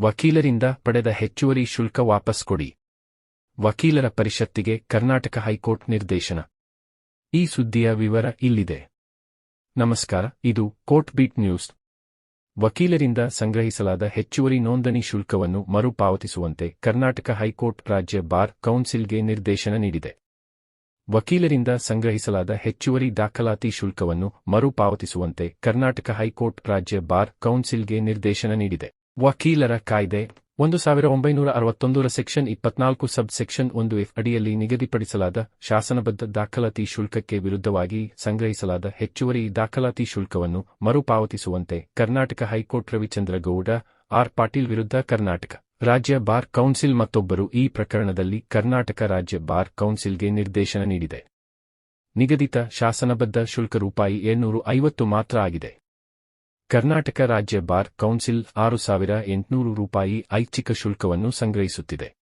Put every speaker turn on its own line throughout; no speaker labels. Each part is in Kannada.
ವಕೀಲರಿಂದ ಪಡೆದ ಹೆಚ್ಚುವರಿ ಶುಲ್ಕ ವಾಪಸ್ ಕೊಡಿ. ವಕೀಲರ ಪರಿಷತ್ತಿಗೆ ಕರ್ನಾಟಕ ಹೈಕೋರ್ಟ್ ನಿರ್ದೇಶನ. ಈ ಸುದ್ದಿಯ ವಿವರ ಇಲ್ಲಿದೆ. ನಮಸ್ಕಾರ, ಇದು ಕೋರ್ಟ್ ಬೀಟ್ ನ್ಯೂಸ್. ವಕೀಲರಿಂದ ಸಂಗ್ರಹಿಸಲಾದ ಹೆಚ್ಚುವರಿ ನೋಂದಣಿ ಶುಲ್ಕವನ್ನು ಮರುಪಾವತಿಸುವಂತೆ ಕರ್ನಾಟಕ ಹೈಕೋರ್ಟ್ ರಾಜ್ಯ ಬಾರ್ ಕೌನ್ಸಿಲ್ಗೆ ನಿರ್ದೇಶನ ನೀಡಿದೆ. ವಕೀಲರಿಂದ ಸಂಗ್ರಹಿಸಲಾದ ಹೆಚ್ಚುವರಿ ದಾಖಲಾತಿ ಶುಲ್ಕವನ್ನು ಮರುಪಾವತಿಸುವಂತೆ ಕರ್ನಾಟಕ ಹೈಕೋರ್ಟ್ ರಾಜ್ಯ ಬಾರ್ ಕೌನ್ಸಿಲ್ಗೆ ನಿರ್ದೇಶನ ನೀಡಿದೆ. ವಕೀಲರ ಕಾಯ್ದೆ, ಒಂದು ಸಾವಿರ ಒಂಬೈನೂರ ಅರವತ್ತೊಂದರ ಸೆಕ್ಷನ್ ಇಪ್ಪತ್ನಾಲ್ಕು ಸಬ್ ಸೆಕ್ಷನ್ ಒಂದು ಎಫ್ ಅಡಿಯಲ್ಲಿ ನಿಗದಿಪಡಿಸಲಾದ ಶಾಸನಬದ್ಧ ದಾಖಲಾತಿ ಶುಲ್ಕಕ್ಕೆ ವಿರುದ್ಧವಾಗಿ ಸಂಗ್ರಹಿಸಲಾದ ಹೆಚ್ಚುವರಿ ದಾಖಲಾತಿ ಶುಲ್ಕವನ್ನು ಮರುಪಾವತಿಸುವಂತೆ Karnataka high court Ravichandra Gowda, R Patil ವಿರುದ್ಧ ಕರ್ನಾಟಕ ರಾಜ್ಯ ಬಾರ್ ಕೌನ್ಸಿಲ್ ಮತ್ತೊಬ್ಬರು ಈ ಪ್ರಕರಣದಲ್ಲಿ ಕರ್ನಾಟಕ ರಾಜ್ಯ ಬಾರ್ ಕೌನ್ಸಿಲ್ಗೆ ನಿರ್ದೇಶನ ನೀಡಿದೆ. ನಿಗದಿತ ಶಾಸನಬದ್ಧ ಶುಲ್ಕ ರೂಪಾಯಿ ಏಳ್ನೂರು ಐವತ್ತು ಮಾತ್ರ ಆಗಿದೆ. ಕರ್ನಾಟಕ ರಾಜ್ಯ ಬಾರ್ ಕೌನ್ಸಿಲ್ ಆರು ಸಾವಿರ ಎಂಟುನೂರು ರೂಪಾಯಿ ಐಚ್ಛಿಕ ಶುಲ್ಕವನ್ನು ಸಂಗ್ರಹಿಸುತ್ತಿದೆ.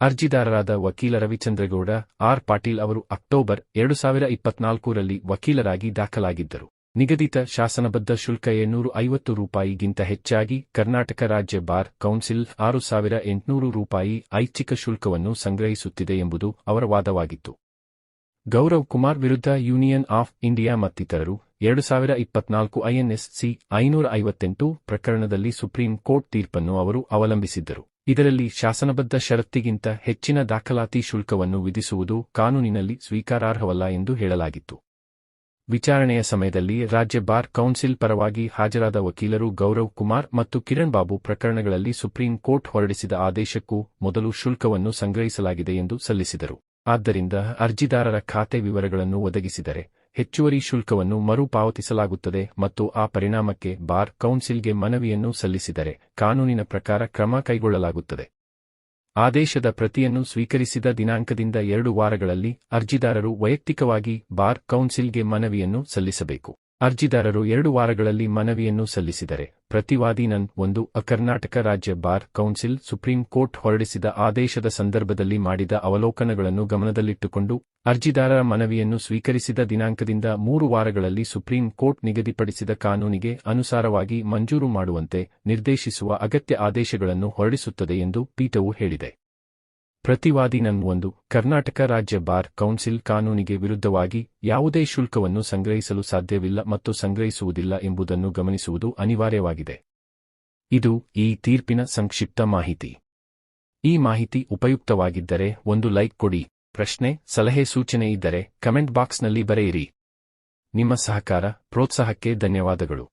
ಅರ್ಜಿದಾರರಾದ ವಕೀಲ ರವಿಚಂದ್ರಗೌಡ, ಆರ್ ಪಾಟೀಲ್ ಅವರು ಅಕ್ಟೋಬರ್ ಎರಡು ಸಾವಿರ ಇಪ್ಪತ್ನಾಲ್ಕರಲ್ಲಿ ವಕೀಲರಾಗಿ ದಾಖಲಾಗಿದ್ದರು. ನಿಗದಿತ ಶಾಸನಬದ್ಧ ಶುಲ್ಕ ಏಳ್ನೂರು ಐವತ್ತು ರೂಪಾಯಿಗಿಂತ ಹೆಚ್ಚಾಗಿ ಕರ್ನಾಟಕ ರಾಜ್ಯ ಬಾರ್ ಕೌನ್ಸಿಲ್ ಆರು ಸಾವಿರ ಎಂಟುನೂರು ರೂಪಾಯಿ ಐಚ್ಛಿಕ ಶುಲ್ಕವನ್ನು ಸಂಗ್ರಹಿಸುತ್ತಿದೆ ಎಂಬುದು ಅವರ ವಾದವಾಗಿತ್ತು. ಗೌರವ್ ಕುಮಾರ್ ವಿರುದ್ಧ ಯೂನಿಯನ್ ಆಫ್ ಇಂಡಿಯಾ ಮತ್ತಿತರರು ಎರಡು ಸಾವಿರ ಇಪ್ಪತ್ನಾಲ್ಕು ಐಎನ್ಎಸ್ಸಿ ಐನೂರ ಐವತ್ತೆಂಟು ಪ್ರಕರಣದಲ್ಲಿ ಸುಪ್ರೀಂ ಕೋರ್ಟ್ ತೀರ್ಪನ್ನು ಅವರು ಅವಲಂಬಿಸಿದ್ದರು. ಇದರಲ್ಲಿ ಶಾಸನಬದ್ಧ ಷರತ್ತಿಗಿಂತ ಹೆಚ್ಚಿನ ದಾಖಲಾತಿ ಶುಲ್ಕವನ್ನು ವಿಧಿಸುವುದು ಕಾನೂನಿನಲ್ಲಿ ಸ್ವೀಕಾರಾರ್ಹವಲ್ಲ ಎಂದು ಹೇಳಲಾಗಿತ್ತು. ವಿಚಾರಣೆಯ ಸಮಯದಲ್ಲಿ ರಾಜ್ಯ ಬಾರ್ ಕೌನ್ಸಿಲ್ ಪರವಾಗಿ ಹಾಜರಾದ ವಕೀಲರು ಗೌರವ್ ಕುಮಾರ್ ಮತ್ತು ಕಿರಣ್ ಬಾಬು ಪ್ರಕರಣಗಳಲ್ಲಿ ಸುಪ್ರೀಂ ಕೋರ್ಟ್ ಹೊರಡಿಸಿದ ಆದೇಶಕ್ಕೂ ಮೊದಲು ಶುಲ್ಕವನ್ನು ಸಂಗ್ರಹಿಸಲಾಗಿದೆ ಎಂದು ಸಲ್ಲಿಸಿದರು. ಆದ್ದರಿಂದ ಅರ್ಜಿದಾರರ ಖಾತೆ ವಿವರಗಳನ್ನು ಒದಗಿಸಿದರೆ ಹೆಚ್ಚುವರಿ ಶುಲ್ಕವನ್ನು ಮರುಪಾವತಿಸಲಾಗುತ್ತದೆ ಮತ್ತು ಆ ಪರಿಣಾಮಕ್ಕೆ ಬಾರ್ ಕೌನ್ಸಿಲ್ಗೆ ಮನವಿಯನ್ನು ಸಲ್ಲಿಸಿದರೆ ಕಾನೂನಿನ ಪ್ರಕಾರ ಕ್ರಮ ಕೈಗೊಳ್ಳಲಾಗುತ್ತದೆ. ಆದೇಶದ ಪ್ರತಿಯನ್ನು ಸ್ವೀಕರಿಸಿದ ದಿನಾಂಕದಿಂದ ಎರಡು ವಾರಗಳಲ್ಲಿ ಅರ್ಜಿದಾರರು ವೈಯಕ್ತಿಕವಾಗಿ ಬಾರ್ ಕೌನ್ಸಿಲ್ಗೆ ಮನವಿಯನ್ನು ಸಲ್ಲಿಸಬೇಕು. ಅರ್ಜಿದಾರರು ಎರಡು ವಾರಗಳಲ್ಲಿ ಮನವಿಯನ್ನು ಸಲ್ಲಿಸಿದರೆ ಪ್ರತಿವಾದಿ ನನ್ ಒಂದು ಕರ್ನಾಟಕ ರಾಜ್ಯ ಬಾರ್ ಕೌನ್ಸಿಲ್ ಸುಪ್ರೀಂ ಕೋರ್ಟ್ ಹೊರಡಿಸಿದ ಆದೇಶದ ಸಂದರ್ಭದಲ್ಲಿ ಮಾಡಿದ ಅವಲೋಕನಗಳನ್ನು ಗಮನದಲ್ಲಿಟ್ಟುಕೊಂಡು ಅರ್ಜಿದಾರರ ಮನವಿಯನ್ನು ಸ್ವೀಕರಿಸಿದ ದಿನಾಂಕದಿಂದ ಮೂರು ವಾರಗಳಲ್ಲಿ ಸುಪ್ರೀಂ ಕೋರ್ಟ್ ನಿಗದಿಪಡಿಸಿದ ಕಾನೂನಿಗೆ ಅನುಸಾರವಾಗಿ ಮಂಜೂರು ಮಾಡುವಂತೆ ನಿರ್ದೇಶಿಸುವ ಅಗತ್ಯ ಆದೇಶಗಳನ್ನು ಹೊರಡಿಸುತ್ತದೆ ಎಂದು ಪೀಠವು ಹೇಳಿದೆ. ಪ್ರತಿವಾದಿ ನನ್ ಒಂದು ಕರ್ನಾಟಕ ರಾಜ್ಯ ಬಾರ್ ಕೌನ್ಸಿಲ್ ಕಾನೂನಿಗೆ ವಿರುದ್ಧವಾಗಿ ಯಾವುದೇ ಶುಲ್ಕವನ್ನು ಸಂಗ್ರಹಿಸಲು ಸಾಧ್ಯವಿಲ್ಲ ಮತ್ತು ಸಂಗ್ರಹಿಸುವುದಿಲ್ಲ ಎಂಬುದನ್ನು ಗಮನಿಸುವುದು ಅನಿವಾರ್ಯವಾಗಿದೆ. ಇದು ಈ ತೀರ್ಪಿನ ಸಂಕ್ಷಿಪ್ತ ಮಾಹಿತಿ. ಈ ಮಾಹಿತಿ ಉಪಯುಕ್ತವಾಗಿದ್ದರೆ ಒಂದು ಲೈಕ್ ಕೊಡಿ. ಪ್ರಶ್ನೆ, ಸಲಹೆ, ಸೂಚನೆ ಇದ್ದರೆ ಕಮೆಂಟ್ ಬಾಕ್ಸ್ನಲ್ಲಿ ಬರೆಯಿರಿ. ನಿಮ್ಮ ಸಹಕಾರ, ಪ್ರೋತ್ಸಾಹಕ್ಕೆ ಧನ್ಯವಾದಗಳು.